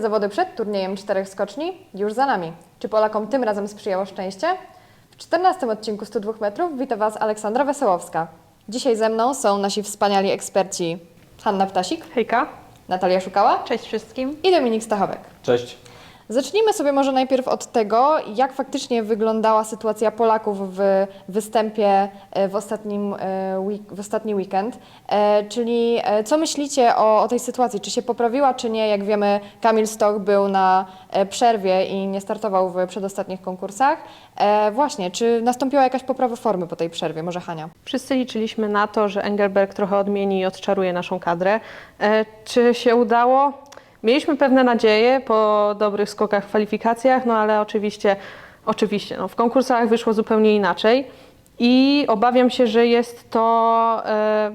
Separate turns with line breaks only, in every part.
Ostatnie zawody przed turniejem czterech skoczni już za nami. Czy Polakom tym razem sprzyjało szczęście? W 14 odcinku 102 metrów wita Was Aleksandra Wesołowska. Dzisiaj ze mną są nasi wspaniali eksperci Hanna Ptasik,
Hejka.
Natalia Szukała
Cześć wszystkim.
i Dominik Stachowek.
Cześć.
Zacznijmy sobie może najpierw od tego, jak faktycznie wyglądała sytuacja Polaków w występie e, w, ostatnim, e, w ostatni weekend. E, Czyli co myślicie o, o tej sytuacji? Czy się poprawiła, czy nie? Jak wiemy, Kamil Stoch był na przerwie i nie startował w przedostatnich konkursach. Właśnie, czy nastąpiła jakaś poprawa formy po tej przerwie? Może Hania?
Wszyscy liczyliśmy na to, że Engelberg trochę odmieni i odczaruje naszą kadrę. Czy się udało? Mieliśmy pewne nadzieje po dobrych skokach w kwalifikacjach, no ale oczywiście, oczywiście, no, w konkursach wyszło zupełnie inaczej i obawiam się, że jest to. E,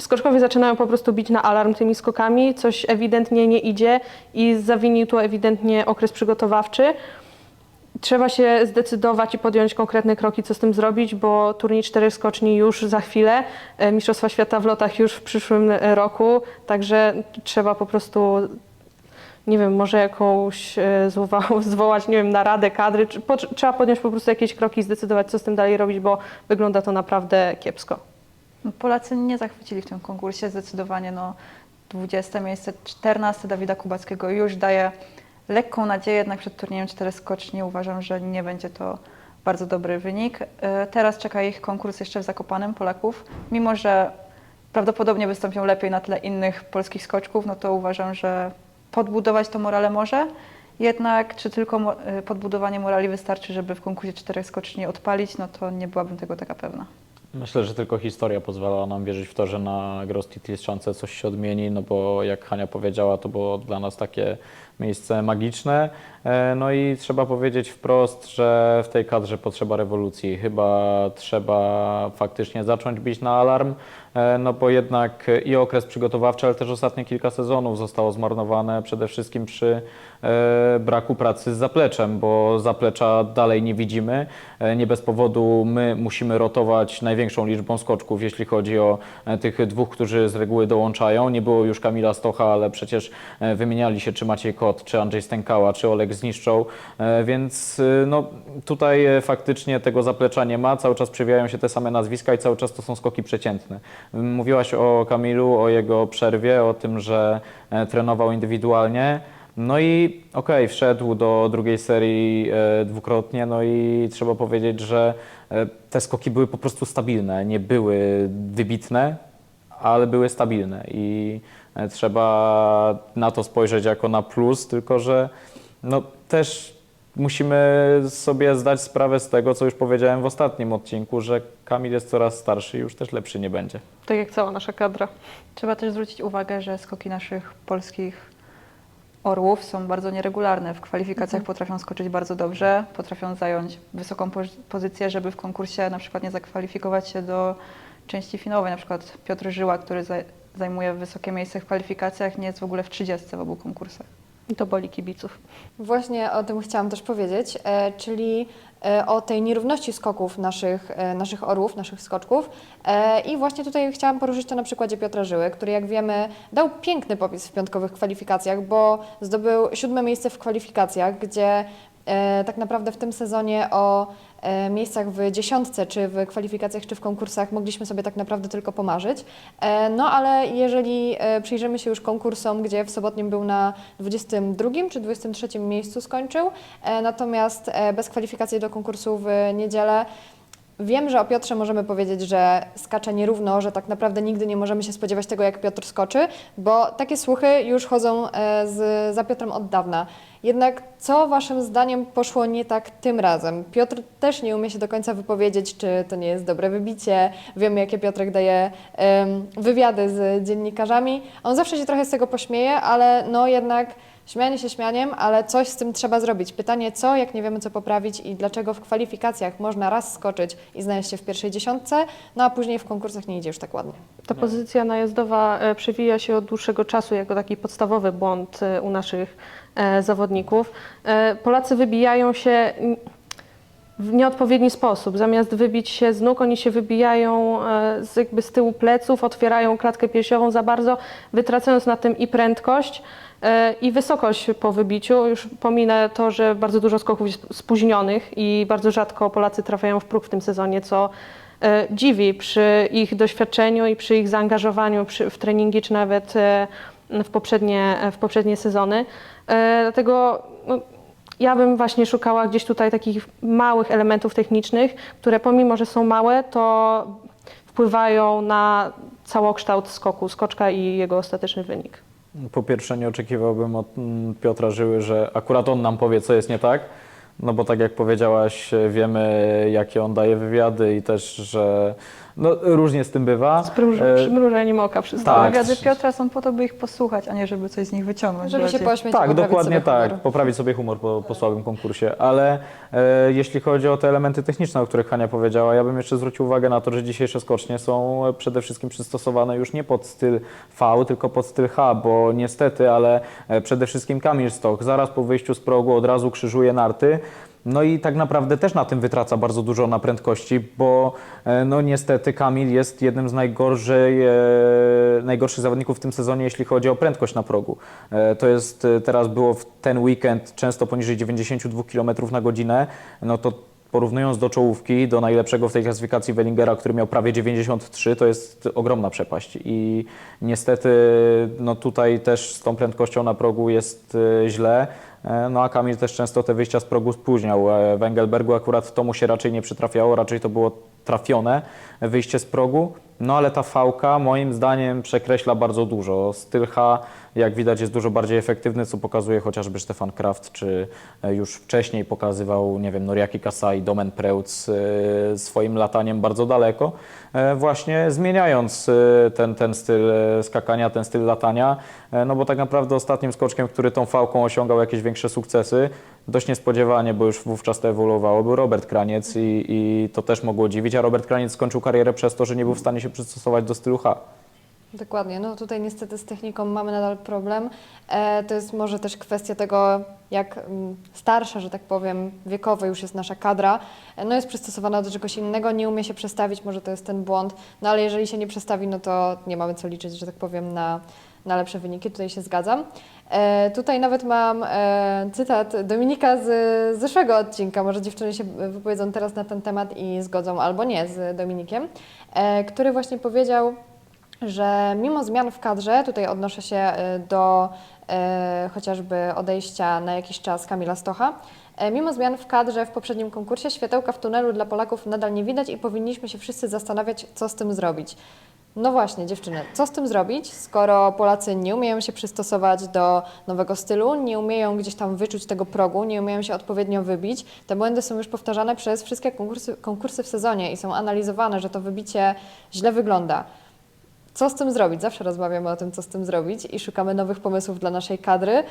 Skoczkowie zaczynają po prostu bić na alarm tymi skokami, coś ewidentnie nie idzie i zawinił tu ewidentnie okres przygotowawczy. Trzeba się zdecydować i podjąć konkretne kroki, co z tym zrobić, bo turniej czterech skoczni już za chwilę, e, Mistrzostwa Świata w lotach już w przyszłym e, roku, także trzeba po prostu, nie wiem, może jakąś e, zwoła- zwołać, nie wiem, naradę kadry, trzeba podjąć po prostu jakieś kroki i zdecydować, co z tym dalej robić, bo wygląda to naprawdę kiepsko.
No, Polacy nie zachwycili w tym konkursie zdecydowanie. No, 20 miejsce, 14 Dawida Kubackiego już daje lekką nadzieję, jednak przed turniejem cztery skoczni uważam, że nie będzie to bardzo dobry wynik. E, Teraz czeka ich konkurs jeszcze w Zakopanem Polaków. Mimo, że prawdopodobnie wystąpią lepiej na tle innych polskich skoczków, no to uważam, że podbudować to morale może. Jednak czy tylko e, podbudowanie morali wystarczy, żeby w konkursie czterech skoczni odpalić, no to nie byłabym tego taka pewna.
Myślę, że tylko historia pozwala nam wierzyć w to, że na Gross Titleszance coś się odmieni, no bo jak Hania powiedziała, to było dla nas takie miejsce magiczne. E, No i trzeba powiedzieć wprost, że w tej kadrze potrzeba rewolucji. Chyba trzeba faktycznie zacząć bić na alarm, e, no bo jednak i okres przygotowawczy, ale też ostatnie kilka sezonów zostało zmarnowane przede wszystkim przy e, braku pracy z zapleczem, bo zaplecza dalej nie widzimy. Nie bez powodu my musimy rotować największą liczbą skoczków, jeśli chodzi o tych dwóch, którzy z reguły dołączają. Nie było już Kamila Stocha, ale przecież wymieniali się czy Maciej Kot, czy Andrzej Stękała, czy Olek Zniszczą, e, więc e, no, tutaj e, faktycznie tego zaplecza nie ma. Cały czas przewijają się te same nazwiska i cały czas to są skoki przeciętne. Mówiłaś o Kamilu, o jego przerwie, o tym, że trenował indywidualnie. No i okej, wszedł do drugiej serii dwukrotnie, no i trzeba powiedzieć, że te skoki były po prostu stabilne, nie były wybitne, ale były stabilne i trzeba na to spojrzeć jako na plus, tylko że no, też musimy sobie zdać sprawę z tego, co już powiedziałem w ostatnim odcinku, że Kamil jest coraz starszy i już też lepszy nie będzie.
Tak jak cała nasza kadra.
Trzeba też zwrócić uwagę, że skoki naszych polskich orłów są bardzo nieregularne. W kwalifikacjach potrafią skoczyć bardzo dobrze, potrafią zająć wysoką poz- pozycję, żeby w konkursie na przykład nie zakwalifikować się do części finałowej. Na przykład Piotr Żyła, który zajmuje wysokie miejsce w kwalifikacjach, nie jest w ogóle w 30 w obu konkursach.
I to boli kibiców.
Właśnie o tym chciałam też powiedzieć, e, czyli e, o tej nierówności skoków naszych, e, naszych orłów, naszych skoczków. E, I właśnie tutaj chciałam poruszyć to na przykładzie Piotra Żyły, który jak wiemy dał piękny popis w piątkowych kwalifikacjach, bo zdobył siódme miejsce w kwalifikacjach, gdzie tak naprawdę w tym sezonie o e, miejscach w dziesiątce, czy w kwalifikacjach, czy w konkursach mogliśmy sobie tak naprawdę tylko pomarzyć. E, No ale jeżeli e, przyjrzymy się już konkursom, gdzie w sobotnim był na 22 czy 23 miejscu skończył, e, natomiast e, bez kwalifikacji do konkursu w niedzielę Wiem, że o Piotrze możemy powiedzieć, że skacze nierówno, że tak naprawdę nigdy nie możemy się spodziewać tego, jak Piotr skoczy, bo takie słuchy już chodzą e, z, za Piotrem od dawna. Jednak co Waszym zdaniem poszło nie tak tym razem? Piotr też nie umie się do końca wypowiedzieć, czy to nie jest dobre wybicie. Wiemy, jakie Piotrek daje wywiady z dziennikarzami. On zawsze się trochę z tego pośmieje, ale no jednak Śmianie się śmianiem, ale coś z tym trzeba zrobić. Pytanie co, jak nie wiemy co poprawić i dlaczego w kwalifikacjach można raz skoczyć i znaleźć się w pierwszej dziesiątce, no a później w konkursach nie idzie już tak ładnie.
Ta pozycja najazdowa e, przewija się od dłuższego czasu jako taki podstawowy błąd e, u naszych e, zawodników. E, Polacy wybijają się. n- w nieodpowiedni sposób. Zamiast wybić się z nóg, oni się wybijają e, z, jakby z tyłu pleców, otwierają klatkę piersiową za bardzo, wytracając na tym i prędkość, i wysokość po wybiciu. Już pominę to, że bardzo dużo skoków jest spóźnionych i bardzo rzadko Polacy trafiają w próg w tym sezonie, co e, dziwi przy ich doświadczeniu i przy ich zaangażowaniu w treningi, czy nawet e, w poprzednie, w poprzednie sezony. E, Dlatego no, ja bym właśnie szukała gdzieś tutaj takich małych elementów technicznych, które pomimo, że są małe, to wpływają na całokształt skoku, skoczka i jego ostateczny wynik.
Po pierwsze nie oczekiwałbym od mm, Piotra Żyły, że akurat on nam powie, co jest nie tak. No bo tak jak powiedziałaś, wiemy jakie on daje wywiady i też, że no, różnie z tym bywa.
Z
E,
przymrużeniem oka wszystko.
Tak.
Wywiady Piotra są po to, by ich posłuchać, a nie żeby coś z nich wyciągnąć.
Żeby się pośmiać
Tak, dokładnie
sobie
tak.
humor.
Poprawić sobie humor po, po słabym konkursie. Ale e, jeśli chodzi o te elementy techniczne, o których Hania powiedziała, ja bym jeszcze zwrócił uwagę na to, że dzisiejsze skocznie są przede wszystkim przystosowane już nie pod styl V, tylko pod styl H, bo niestety, ale e, przede wszystkim Kamil Stok zaraz po wyjściu z progu od razu krzyżuje narty. No i tak naprawdę też na tym wytraca bardzo dużo na prędkości, bo e, no niestety Kamil jest jednym z najgorzej, e, najgorszych zawodników w tym sezonie, jeśli chodzi o prędkość na progu. E, To jest, teraz było w ten weekend często poniżej 92 km na godzinę, no to porównując do czołówki, do najlepszego w tej klasyfikacji Wellingera, który miał prawie 93, to jest ogromna przepaść i niestety no tutaj też z tą prędkością na progu jest źle. E, No a Kamil też często te wyjścia z progu spóźniał. E, W Engelbergu akurat to mu się raczej nie przytrafiało, raczej to było trafione wyjście z progu. No ale ta fałka moim zdaniem przekreśla bardzo dużo. Styl H, jak widać, jest dużo bardziej efektywny, co pokazuje chociażby Stefan Kraft, czy e, już wcześniej pokazywał, nie wiem, Noriaki Kasai, Domen Preutz e, swoim lataniem bardzo daleko, e, właśnie zmieniając ten, ten styl skakania, ten styl latania, no bo tak naprawdę ostatnim skoczkiem, który tą fałką osiągał jakieś większe sukcesy, dość niespodziewanie, bo już wówczas to ewoluowało, był Robert Kraniec i, i to też mogło dziwić, a Robert Kraniec skończył karierę przez to, że nie był w stanie się przystosować do stylu H.
Dokładnie, no tutaj niestety z techniką mamy nadal problem. E, to jest może też kwestia tego, jak mm, starsza, że tak powiem, wiekowo już jest nasza kadra, e, no jest przystosowana do czegoś innego, nie umie się przestawić, może to jest ten błąd, no ale jeżeli się nie przestawi, no to nie mamy co liczyć, że tak powiem, na, na lepsze wyniki, tutaj się zgadzam. E, tutaj nawet mam e, cytat Dominika z, z zeszłego odcinka, może dziewczyny się wypowiedzą teraz na ten temat i zgodzą albo nie z Dominikiem, e, który właśnie powiedział, że mimo zmian w kadrze, tutaj odnoszę się e, do e, chociażby odejścia na jakiś czas Kamila Stocha, e, mimo zmian w kadrze w poprzednim konkursie światełka w tunelu dla Polaków nadal nie widać i powinniśmy się wszyscy zastanawiać, co z tym zrobić. No właśnie, dziewczyny, co z tym zrobić, skoro Polacy nie umieją się przystosować do nowego stylu, nie umieją gdzieś tam wyczuć tego progu, nie umieją się odpowiednio wybić. Te błędy są już powtarzane przez wszystkie konkursy, konkursy w sezonie i są analizowane, że to wybicie źle wygląda. Co z tym zrobić? Zawsze rozmawiamy o tym, co z tym zrobić i szukamy nowych pomysłów dla naszej kadry.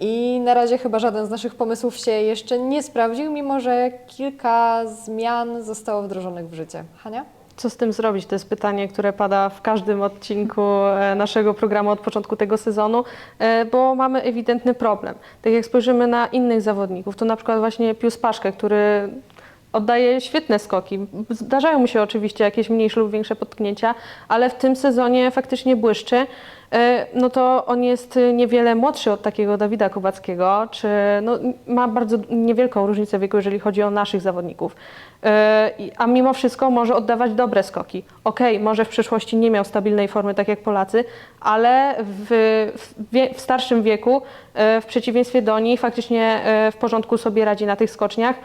I na razie chyba żaden z naszych pomysłów się jeszcze nie sprawdził, mimo że kilka zmian zostało wdrożonych w życie. Hania?
Co z tym zrobić? To jest pytanie, które pada w każdym odcinku e, naszego programu od początku tego sezonu, e, bo mamy ewidentny problem. Tak jak spojrzymy na innych zawodników, to na przykład właśnie Pius Paszkę, który oddaje świetne skoki. Zdarzają mu się oczywiście jakieś mniejsze lub większe potknięcia, ale w tym sezonie faktycznie błyszczy. E, No to on jest niewiele młodszy od takiego Dawida Kubackiego, czy no, ma bardzo niewielką różnicę wieku, jeżeli chodzi o naszych zawodników. E, A mimo wszystko może oddawać dobre skoki. Okej, może w przyszłości nie miał stabilnej formy tak jak Polacy, ale w, w, w starszym wieku, e, w przeciwieństwie do nich, faktycznie w porządku sobie radzi na tych skoczniach.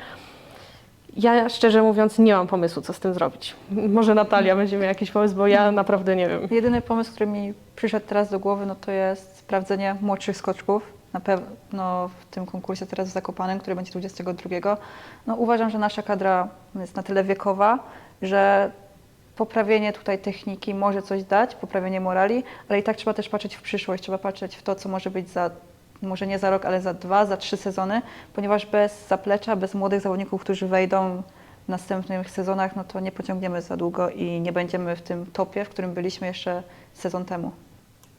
Ja szczerze mówiąc nie mam pomysłu, co z tym zrobić. Może Natalia będzie miała jakiś pomysł, bo ja naprawdę nie wiem.
Jedyny pomysł, który mi przyszedł teraz do głowy, no to jest sprawdzenie młodszych skoczków. Na pewno w tym konkursie teraz w Zakopanem, który będzie 22. No uważam, że nasza kadra jest na tyle wiekowa, że poprawienie tutaj techniki może coś dać, poprawienie morali, ale i tak trzeba też patrzeć w przyszłość, trzeba patrzeć w to, co może być za, może nie za rok, ale za dwa, za trzy sezony, ponieważ bez zaplecza, bez młodych zawodników, którzy wejdą w następnych sezonach, no to nie pociągniemy za długo i nie będziemy w tym topie, w którym byliśmy jeszcze sezon temu.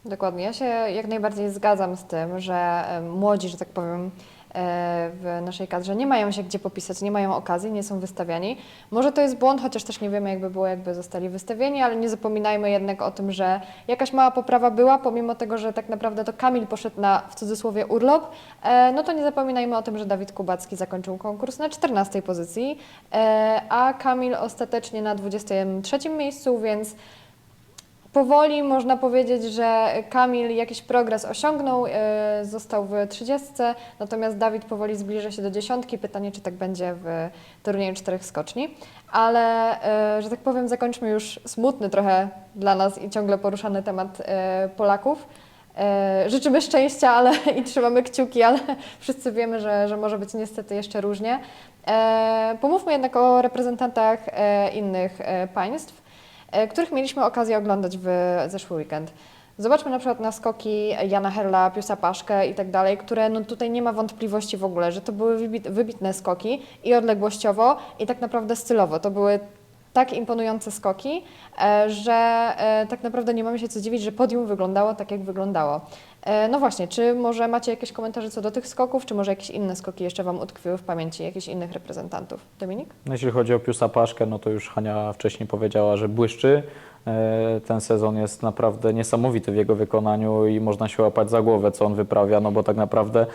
Dokładnie. Ja się jak najbardziej zgadzam z tym, że młodzi, że tak powiem, w naszej kadrze. Nie mają się gdzie popisać, nie mają okazji, nie są wystawiani. Może to jest błąd, chociaż też nie wiemy, jakby było, jakby zostali wystawieni, ale nie zapominajmy jednak o tym, że jakaś mała poprawa była, pomimo tego, że tak naprawdę to Kamil poszedł na, w cudzysłowie, urlop, e, no to nie zapominajmy o tym, że Dawid Kubacki zakończył konkurs na 14 pozycji, e, a Kamil ostatecznie na 23 miejscu, więc Powoli można powiedzieć, że Kamil jakiś progres osiągnął, e, został w 30, natomiast Dawid powoli zbliża się do dziesiątki. Pytanie, czy tak będzie w turnieju czterech skoczni. Ale, e, że tak powiem, zakończmy już smutny trochę dla nas i ciągle poruszany temat e, Polaków. Życzymy szczęścia ale, i trzymamy kciuki, ale wszyscy wiemy, że, że może być niestety jeszcze różnie. Pomówmy jednak o reprezentantach innych państw których mieliśmy okazję oglądać w zeszły weekend. Zobaczmy na przykład na skoki Jana Herla, Piusa Paszkę i tak dalej, które no tutaj nie ma wątpliwości w ogóle, że to były wybit, wybitne skoki i odległościowo i tak naprawdę stylowo. To były tak imponujące skoki, e, że e, tak naprawdę nie mamy się co dziwić, że podium wyglądało tak, jak wyglądało. E, No właśnie, czy może macie jakieś komentarze co do tych skoków, czy może jakieś inne skoki jeszcze Wam utkwiły w pamięci, jakichś innych reprezentantów? Dominik?
No, Jeśli chodzi o Piusa Paszkę, no to już Hania wcześniej powiedziała, że błyszczy. E, Ten sezon jest naprawdę niesamowity w jego wykonaniu i można się łapać za głowę, co on wyprawia, no bo tak naprawdę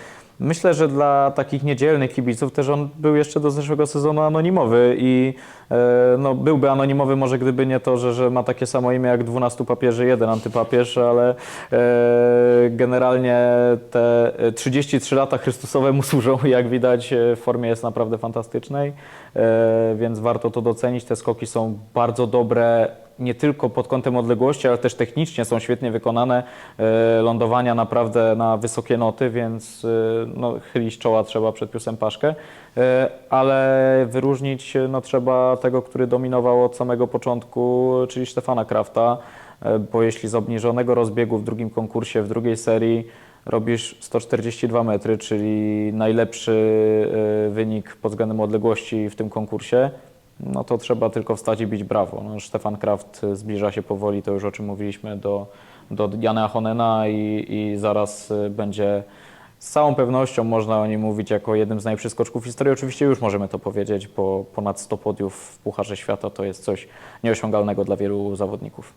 myślę, że dla takich niedzielnych kibiców też on był jeszcze do zeszłego sezonu anonimowy i e, no, byłby anonimowy może gdyby nie to, że, że ma takie samo imię jak 12 papieży, jeden antypapież, ale e, generalnie te 33 lata Chrystusowe mu służą jak widać w formie jest naprawdę fantastycznej, więc warto to docenić. Te skoki są bardzo dobre nie tylko pod kątem odległości, ale też technicznie są świetnie wykonane. E, Lądowania naprawdę na wysokie noty, więc e, no, chylić czoła trzeba przed Piusem Paszkę. E, Ale wyróżnić no, trzeba tego, który dominował od samego początku, czyli Stefana Krafta, bo jeśli z obniżonego rozbiegu w drugim konkursie, w drugiej serii robisz 142 metry, czyli najlepszy wynik pod względem odległości w tym konkursie, no to trzeba tylko wstać i bić brawo. No, Stefan Kraft zbliża się powoli, to już o czym mówiliśmy, do, do Jana Honena i, i zaraz y, będzie z całą pewnością można o nim mówić jako jednym z najlepszych skoczków historii. Oczywiście już możemy to powiedzieć, bo ponad 100 podiów w Pucharze Świata to jest coś nieosiągalnego dla wielu zawodników.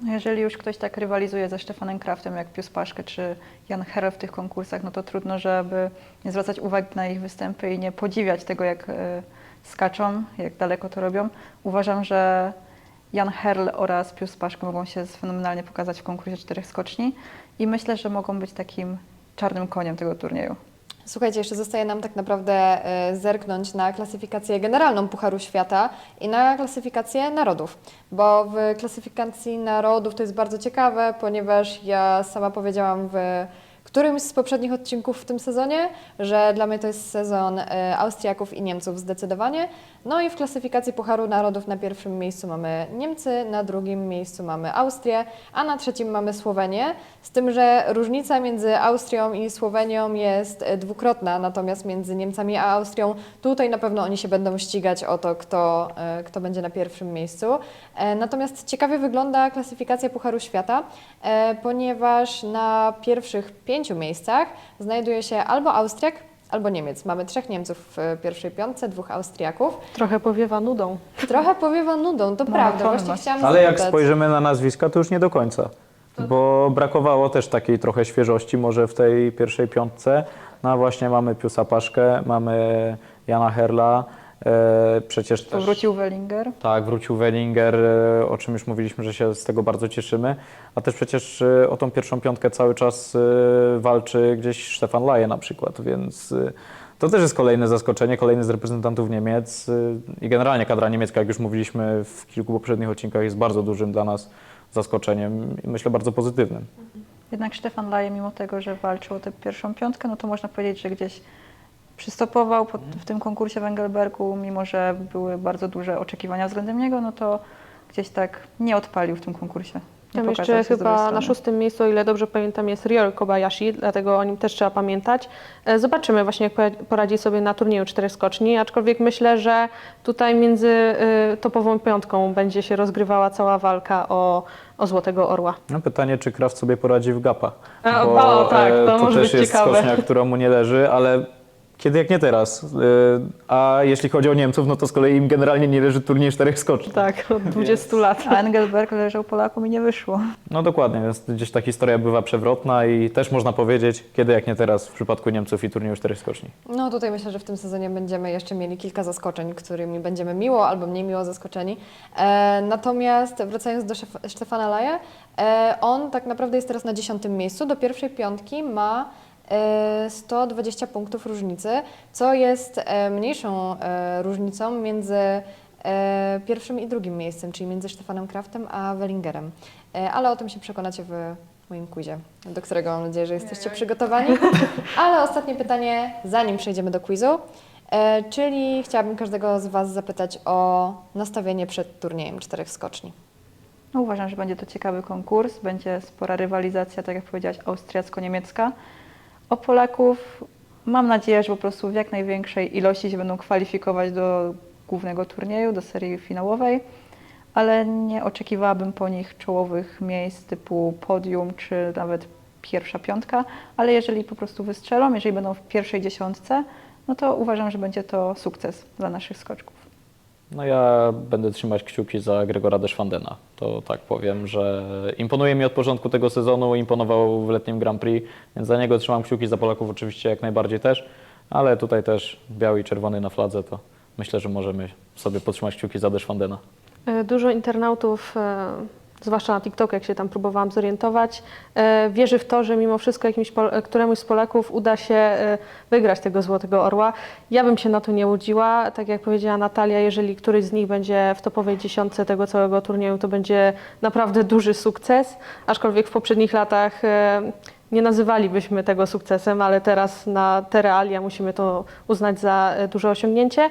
No Jeżeli już ktoś tak rywalizuje ze Stefanem Kraftem jak Pius Paszkę czy Jan Herel w tych konkursach, no to trudno, żeby nie zwracać uwagi na ich występy i nie podziwiać tego, jak e, skaczą, jak daleko to robią. Uważam, że Jan Herl oraz Pius Paszkę mogą się fenomenalnie pokazać w konkursie czterech skoczni i myślę, że mogą być takim czarnym koniem tego turnieju.
Słuchajcie, jeszcze zostaje nam tak naprawdę e, zerknąć na klasyfikację generalną Pucharu Świata i na klasyfikację narodów, bo w klasyfikacji narodów to jest bardzo ciekawe, ponieważ ja sama powiedziałam w którymś z poprzednich odcinków w tym sezonie, że dla mnie to jest sezon e, Austriaków i Niemców zdecydowanie. No i w klasyfikacji Pucharu Narodów na pierwszym miejscu mamy Niemcy, na drugim miejscu mamy Austrię, a na trzecim mamy Słowenię. Z tym, że różnica między Austrią i Słowenią jest e, dwukrotna, natomiast między Niemcami a Austrią tutaj na pewno oni się będą ścigać o to, kto, e, kto będzie na pierwszym miejscu. E, Natomiast ciekawie wygląda klasyfikacja Pucharu Świata, e, ponieważ na pierwszych pięciu miejscach znajduje się albo Austriak, albo Niemiec. Mamy trzech Niemców w pierwszej piątce, dwóch Austriaków.
Trochę powiewa nudą.
Trochę powiewa nudą, to prawda.
Monotony
Właśnie chciałam
Ale jak
zapytać.
spojrzymy na nazwiska, to już nie do końca. Bo brakowało też takiej trochę świeżości może w tej pierwszej piątce. No a właśnie mamy Piusa Paszkę, mamy Jana Herla, e, przecież też...
Powrócił Wellinger.
Tak, wrócił Wellinger, e, o czym już mówiliśmy, że się z tego bardzo cieszymy. A też przecież e, o tą pierwszą piątkę cały czas e, walczy gdzieś Stefan Laje na przykład, więc e, to też jest kolejne zaskoczenie, kolejny z reprezentantów Niemiec e, i generalnie kadra niemiecka, jak już mówiliśmy w kilku poprzednich odcinkach, jest bardzo dużym dla nas zaskoczeniem i myślę bardzo pozytywnym.
Jednak Stefan Laje, mimo tego, że walczył o tę pierwszą piątkę, no to można powiedzieć, że gdzieś przystopował pod, w tym konkursie w Engelbergu, mimo że były bardzo duże oczekiwania względem niego, no to gdzieś tak nie odpalił w tym konkursie.
Tam jeszcze chyba na szóstym miejscu, o ile dobrze pamiętam, jest Riol Kobayashi, dlatego o nim też trzeba pamiętać. E, Zobaczymy właśnie, jak poradzi- sobie na turnieju czterech skoczni, aczkolwiek myślę, że tutaj między y, topową piątką będzie się rozgrywała cała walka o, o Złotego Orła.
No pytanie, czy Kraft sobie poradzi w gapa.
A, o, tak, to
e,
może
też
być
jest
ciekawe.
skocznia, która mu nie leży, ale Kiedy jak nie teraz. Yy, A jeśli chodzi o Niemców, no to z kolei im generalnie nie leży turniej czterech skoczni.
Tak, od 20 lat.
A Engelberg leżał Polakom i nie wyszło.
No dokładnie, więc gdzieś ta historia bywa przewrotna i też można powiedzieć, kiedy jak nie teraz w przypadku Niemców i turnieju czterech skoczni.
No tutaj myślę, że w tym sezonie będziemy jeszcze mieli kilka zaskoczeń, którymi będziemy miło albo mniej miło zaskoczeni. E, natomiast wracając do Szef- Stefana Laje, e, on tak naprawdę jest teraz na dziesiątym miejscu. Do pierwszej piątki ma 120 punktów różnicy, co jest e, mniejszą e, różnicą między e, pierwszym i drugim miejscem, czyli między Stefanem Kraftem a Wellingerem. Ale o tym się przekonacie w moim quizie, do którego mam nadzieję, że jesteście przygotowani. Ale ostatnie pytanie, zanim przejdziemy do quizu, czyli chciałabym każdego z Was zapytać o nastawienie przed turniejem czterech skoczni.
No, uważam, że będzie to ciekawy konkurs, będzie spora rywalizacja, tak jak powiedziałaś, austriacko-niemiecka. O Polaków mam nadzieję, że po prostu w jak największej ilości się będą kwalifikować do głównego turnieju, do serii finałowej, ale nie oczekiwałabym po nich czołowych miejsc typu podium czy nawet pierwsza piątka, ale jeżeli po prostu wystrzelą, jeżeli będą w pierwszej dziesiątce, no to uważam, że będzie to sukces dla naszych skoczków.
No ja będę trzymać kciuki za Gregora Deschwandena. To tak powiem, że imponuje mi od początku tego sezonu, imponował w letnim Grand Prix, więc za niego trzymam kciuki, za Polaków oczywiście jak najbardziej też, ale tutaj też biały i czerwony na fladze, to myślę, że możemy sobie podtrzymać kciuki za Deschwandena.
E, Dużo internautów, e, zwłaszcza na TikToku, jak się tam próbowałam zorientować, e, wierzy w to, że mimo wszystko jakimś, e, któremuś z Polaków uda się e, wygrać tego Złotego Orła. Ja bym się na to nie łudziła. Tak jak powiedziała Natalia, jeżeli któryś z nich będzie w topowej dziesiątce tego całego turnieju, to będzie naprawdę duży sukces. Aczkolwiek w poprzednich latach nie nazywalibyśmy tego sukcesem, ale teraz na te realia musimy to uznać za duże osiągnięcie.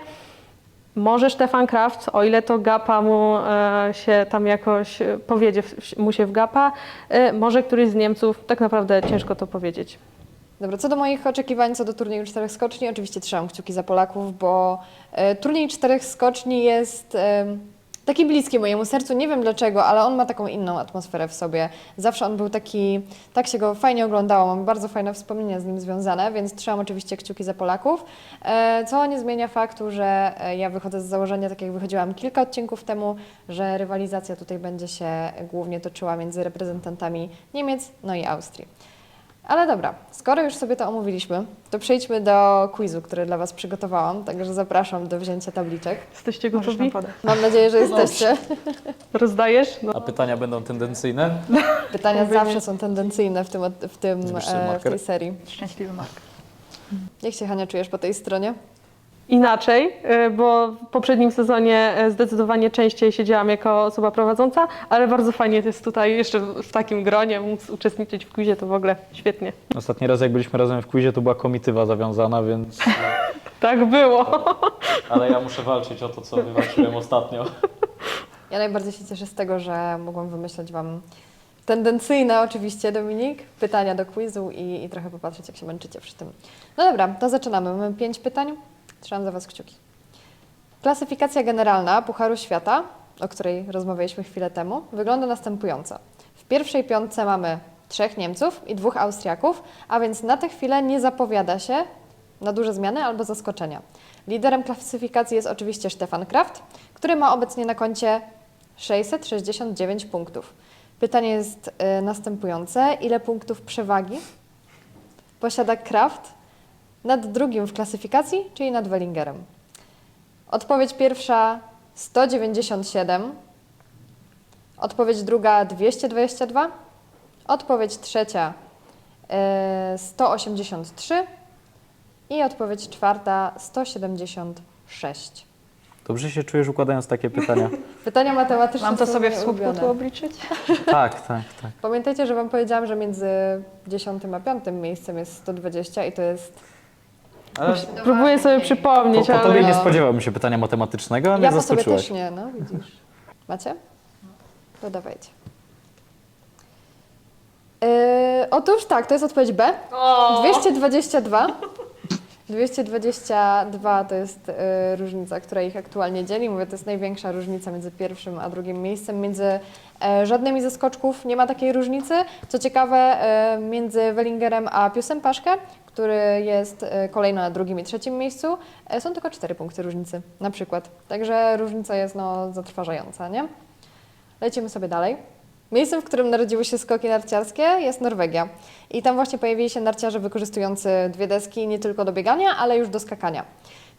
Może Stefan Kraft, o ile to gapa mu e, się tam jakoś e, powiedzie mu się w gapa, e, może któryś z Niemców, tak naprawdę ciężko to powiedzieć.
Dobra, co do moich oczekiwań co do turnieju czterech skoczni, oczywiście trzymam kciuki za Polaków, bo turniej czterech skoczni jest taki bliski mojemu sercu. Nie wiem dlaczego, ale on ma taką inną atmosferę w sobie. Zawsze on był taki, tak się go fajnie oglądało, mam bardzo fajne wspomnienia z nim związane, więc trzymam oczywiście kciuki za Polaków. E, co nie zmienia faktu, że e, ja wychodzę z założenia, tak jak wychodziłam kilka odcinków temu, że rywalizacja tutaj będzie się głównie toczyła między reprezentantami Niemiec, no i Austrii. Ale dobra, skoro już sobie to omówiliśmy, to przejdźmy do quizu, który dla Was przygotowałam, także zapraszam do wzięcia tabliczek.
Jesteście gotowi?
Mam nadzieję, że jesteście.
Rozdajesz? No.
A pytania będą tendencyjne?
Pytania zawsze są tendencyjne w, tym, w, tym, e, w
marker.
tej serii.
Szczęśliwy Mark.
Jak się Hania czujesz po tej stronie?
Inaczej, e, bo w poprzednim sezonie e, zdecydowanie częściej siedziałam jako osoba prowadząca, ale bardzo fajnie jest tutaj jeszcze w w takim gronie móc uczestniczyć w quizie, to w ogóle świetnie.
Ostatni raz jak byliśmy razem w quizie, to była komitywa zawiązana, więc...
Tak było.
Ale ja muszę walczyć o to, co wywalczyłem ostatnio.
Ja najbardziej się cieszę z tego, że mogłam wymyślać Wam tendencyjne oczywiście, Dominik, pytania do quizu i, i trochę popatrzeć, jak się męczycie przy tym. No dobra, to zaczynamy. Mamy pięć pytań. Trzymam za Was kciuki. Klasyfikacja generalna Pucharu Świata, o której rozmawialiśmy chwilę temu, wygląda następująco. W pierwszej piątce mamy trzech Niemców i dwóch Austriaków, a więc na tę chwilę nie zapowiada się na duże zmiany albo zaskoczenia. Liderem klasyfikacji jest oczywiście Stefan Kraft, który ma obecnie na koncie 669 punktów. Pytanie jest y, następujące: ile punktów przewagi posiada Kraft nad drugim w klasyfikacji, czyli nad Wellingerem? Odpowiedź pierwsza 197, odpowiedź druga 222, odpowiedź trzecia y, 183 i odpowiedź czwarta 176.
Dobrze się czujesz układając takie pytania?
Pytania matematyczne
Mam to
są
sobie w
moje
słupku
ulubione.
tu obliczyć?
tak, tak, tak.
Pamiętajcie, że Wam powiedziałam, że między 10 a 5 miejscem jest 120 i to jest...
Ale
Próbuję sobie
po,
przypomnieć,
po
ale...
tobie nie spodziewałbym się pytania matematycznego, ale
ja
mnie
po sobie
zaskoczyłaś.
też nie, no widzisz. Macie? To dawajcie. Yy, otóż tak, to jest odpowiedź B. 222. 222 to jest y, różnica, która ich aktualnie dzieli. Mówię, to jest największa różnica między pierwszym a drugim miejscem. Między e, żadnymi ze skoczków nie ma takiej różnicy. Co ciekawe, e, między Wellingerem a Piusem Paszkę, który jest e, kolejno na drugim i trzecim miejscu, e, są tylko 4 punkty różnicy, na przykład. Także różnica jest no, zatrważająca, nie? Lecimy sobie dalej. Miejscem, w którym narodziły się skoki narciarskie jest Norwegia. I tam właśnie pojawili się narciarze wykorzystujący dwie deski nie tylko do biegania, ale już do skakania.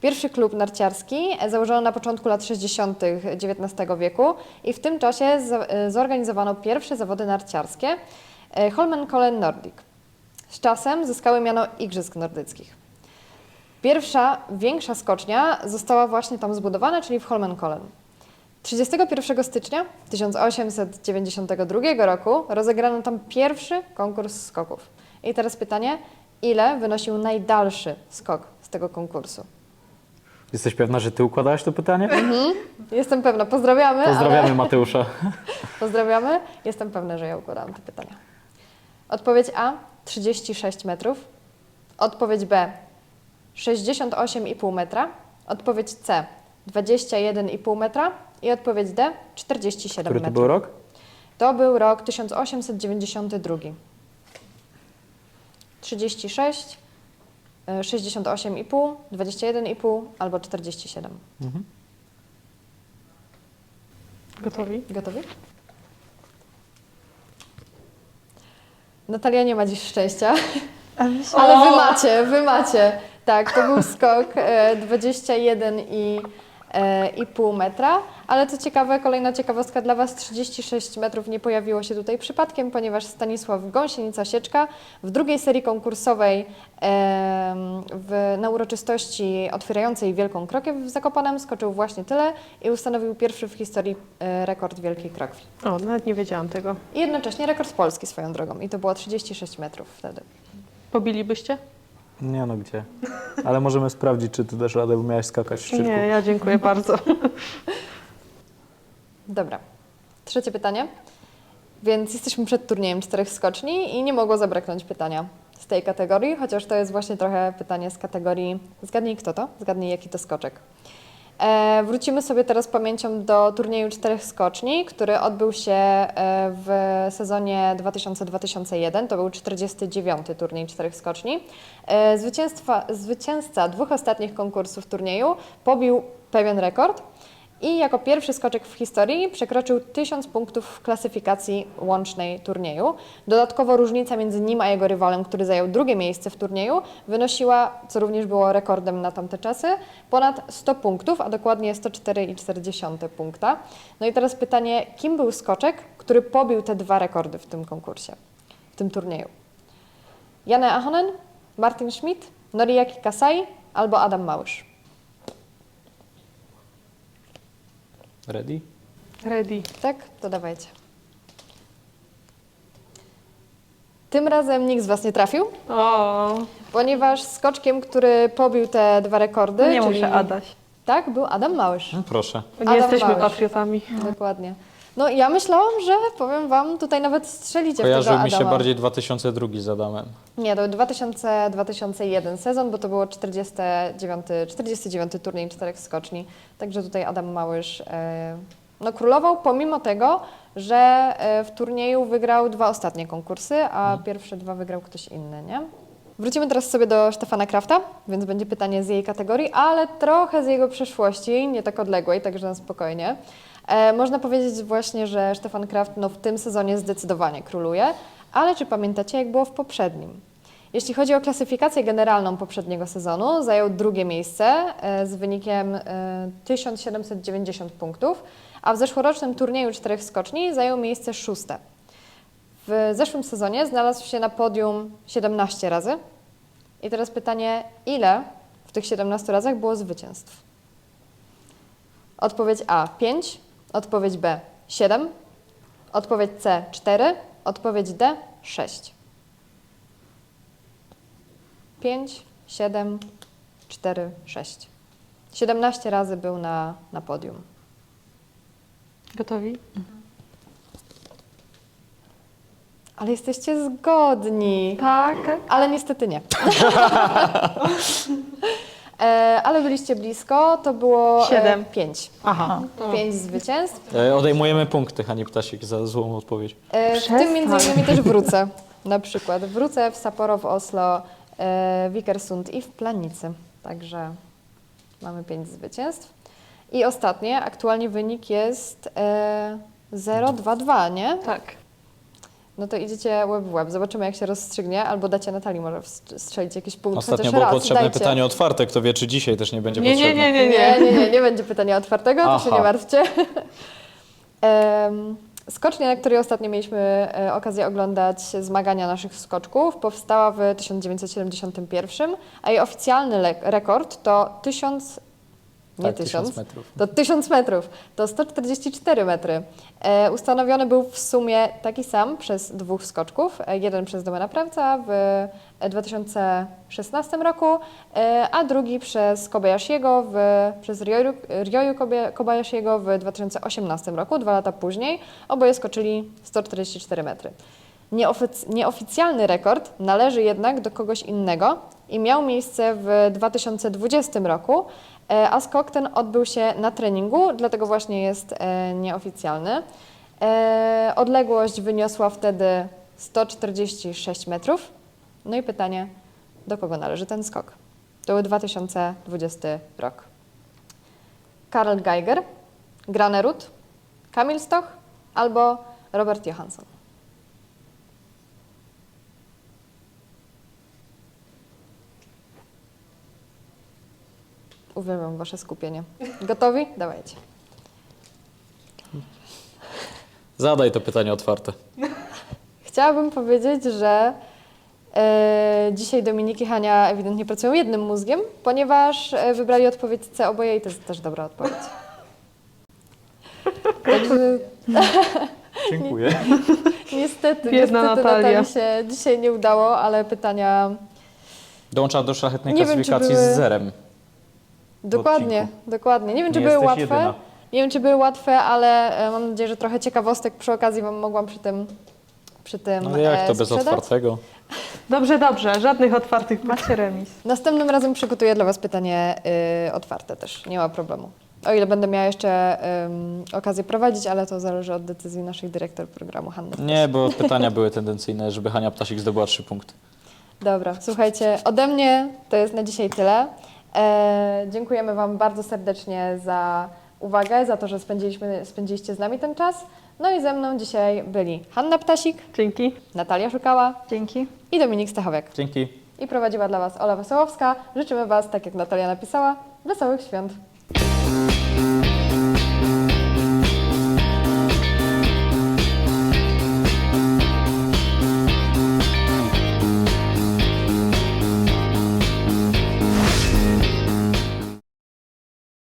Pierwszy klub narciarski e, założono na początku lat 60. XIX wieku i w tym czasie za- zorganizowano pierwsze zawody narciarskie Holmenkollen Nordic. Z czasem zyskały miano Igrzysk Nordyckich. Pierwsza większa skocznia została właśnie tam zbudowana, czyli w Holmenkollen. 31 stycznia 1892 roku rozegrano tam pierwszy konkurs skoków. I teraz pytanie, ile wynosił najdalszy skok z tego konkursu?
Jesteś pewna, że ty układałaś to pytanie?
Jestem pewna, pozdrawiamy.
Pozdrawiamy
Ale...
Mateusza.
Pozdrawiamy. Jestem pewna, że ja układałam te pytania. Odpowiedź A 36 metrów. Odpowiedź B 68,5 metra. Odpowiedź C 21,5 metra. I odpowiedź D 47
Który to
metrów.
był rok?
To był rok 1892. 36, y, 68,5, 21,5 albo 47.
Gotowi?
Gotowi? Natalia nie ma dziś szczęścia, ale wy macie, wy macie. Tak, to był skok e, 21 i e, i pół metra, ale co ciekawe, kolejna ciekawostka dla Was, 36 metrów nie pojawiło się tutaj przypadkiem, ponieważ Stanisław Gąsienica-Sieczka w drugiej serii konkursowej w, na uroczystości otwierającej Wielką Krokiew w Zakopanem skoczył właśnie tyle i ustanowił pierwszy w historii e, rekord Wielkiej Krokwi.
O, nawet nie wiedziałam tego.
I jednocześnie rekord Polski swoją drogą i to było 36 metrów wtedy.
Pobilibyście?
Nie no, gdzie? Ale możemy sprawdzić, czy ty dasz radę, bo miałeś skakać w szczyrku.
Nie, ja dziękuję bardzo.
Dobra. Trzecie pytanie. Więc jesteśmy przed turniejem czterech skoczni i nie mogło zabraknąć pytania z tej kategorii, chociaż to jest właśnie trochę pytanie z kategorii zgadnij kto to, zgadnij jaki to skoczek. E, wrócimy sobie teraz pamięcią do turnieju czterech skoczni, który odbył się e, w sezonie 2000-2001. To był 49. turniej czterech skoczni. E, zwycięstwa, zwycięzca dwóch ostatnich konkursów turnieju pobił pewien rekord i jako pierwszy skoczek w historii przekroczył 1000 punktów w klasyfikacji łącznej turnieju. Dodatkowo różnica między nim a jego rywalem, który zajął drugie miejsce w turnieju, wynosiła, co również było rekordem na tamte czasy, ponad 100 punktów, a dokładnie 104,4 punkta. No i teraz pytanie, kim był skoczek, który pobił te dwa rekordy w tym konkursie, w tym turnieju? Janne Ahonen, Martin Schmidt, Noriaki Kasai albo Adam Małysz?
Ready?
Ready.
Tak? To dawajcie. Tym razem nikt z Was nie trafił,
O,
ponieważ skoczkiem, który pobił te dwa rekordy,
No nie
czyli...
muszę Adaś.
Tak, był Adam Małysz.
No, proszę.
nie
Adam
jesteśmy
Małysz.
patriotami.
Dokładnie. No ja myślałam, że powiem Wam, tutaj nawet strzelicie w tego
Kojarzył mi się bardziej 2002 z Adamem.
Nie, to był 2000-2001 sezon, bo to było 49, 49 turniej czterech skoczni. Także tutaj Adam Małysz e, no, królował, pomimo tego, że e, w turnieju wygrał dwa ostatnie konkursy, a pierwsze dwa wygrał ktoś inny, nie? Wrócimy teraz sobie do Stefana Krafta, więc będzie pytanie z jej kategorii, ale trochę z jego przeszłości, nie tak odległej, także na spokojnie. E, można powiedzieć właśnie, że Stefan Kraft no, w tym sezonie zdecydowanie króluje, ale czy pamiętacie, jak było w poprzednim? Jeśli chodzi o klasyfikację generalną poprzedniego sezonu, zajął drugie miejsce e, z wynikiem e, 1790 punktów, a w zeszłorocznym turnieju czterech skoczni zajął miejsce szóste. W zeszłym sezonie znalazł się na podium 17 razy. I teraz pytanie, ile w tych 17 razach było zwycięstw? Odpowiedź A 5, odpowiedź B 7, odpowiedź C 4, odpowiedź D 6. 5, 7, 4, 6. 17 razy był na, na podium.
Gotowi?
Ale jesteście zgodni.
Tak.
Ale niestety nie. e, ale byliście blisko, to było
Siedem.
E, pięć.
Aha.
Pięć zwycięstw.
E, Odejmujemy punkty Hani Ptasik za złą odpowiedź.
E, w
Przestań.
tym między innymi też wrócę. Na przykład wrócę w Sapporo w Oslo e, Wikersund i w Planicy. Także mamy pięć zwycięstw. I ostatnie, aktualnie wynik jest e, 0-2-2, nie?
Tak.
No to idziecie łeb w łeb. Zobaczymy, jak się rozstrzygnie, albo dacie Natalii może strzelić jakiś punkt
Ostatnio było
raz.
potrzebne
Dajcie.
pytanie otwarte. Kto wie, czy dzisiaj też nie będzie
Nie, nie,
potrzebne.
nie, nie,
Nie,
nie.
nie, nie, nie będzie pytania otwartego, to się nie martwcie. Skocznia, na której ostatnio mieliśmy e, okazję oglądać zmagania naszych skoczków, powstała w 1971, a jej oficjalny rekord to 1000, nie
Tak,
1000,
1000 metrów.
to 1000 metrów, to 144 metry. E, ustanowiony był w sumie taki sam przez dwóch skoczków, e, jeden przez Domena Prawca w e, 2016 roku, e, a drugi przez Kobayashiego, w, przez Ryoyu, Ryoyu Kobayashiego w 2018 roku, dwa lata później. Oboje skoczyli 144 metry. Nieofic- nieoficjalny rekord należy jednak do kogoś innego i miał miejsce w 2020 roku, e, a skok ten odbył się na treningu, dlatego właśnie jest e, nieoficjalny. E, Odległość wyniosła wtedy 146 metrów. No i pytanie, do kogo należy ten skok? To był 2020 rok. Karl Geiger, Granerud, Kamil Stoch albo Robert Johansson. Uwielbiam Wasze skupienie. Gotowi? Dawajcie.
Zadaj to pytanie otwarte.
Chciałabym powiedzieć, że e, dzisiaj Dominik i Hania ewidentnie pracują jednym mózgiem, ponieważ e, wybrali odpowiedź C oboje i to jest też dobra odpowiedź. Także
Dziękuję.
niestety,
Biedna
niestety
Natalia.
Natalii się dzisiaj nie udało, ale pytania
Dołącza do szlachetnej
Nie wiem, czy
klasyfikacji
były-
z zerem.
Dokładnie, dokładnie. Nie wiem, czy
Nie
były
jesteś
łatwe.
jedyna.
Nie wiem, czy były łatwe, ale e, mam nadzieję, że trochę ciekawostek przy okazji Wam mogłam przy tym przy tym
No jak
e,
to bez
sprzedać.
otwartego?
Dobrze, dobrze. Żadnych otwartych
Macie remis.
Następnym razem przygotuję dla Was pytanie y, otwarte też, nie ma problemu. O ile będę miała jeszcze ym, okazję prowadzić, ale to zależy od decyzji naszej dyrektor programu Hanny.
Nie, bo pytania były tendencyjne, żeby Hania Ptasik zdobyła trzy punkty.
Dobra, słuchajcie, ode mnie to jest na dzisiaj tyle. E, dziękujemy Wam bardzo serdecznie za uwagę, za to, że spędziliśmy, spędziliście z nami ten czas. No i ze mną dzisiaj byli Hanna Ptasik,
Dzięki.
Natalia Szukała
Dzięki.
i Dominik Stachowiak.
Dzięki.
I prowadziła dla Was Ola Wesołowska. Życzymy Was, tak jak Natalia napisała, wesołych świąt.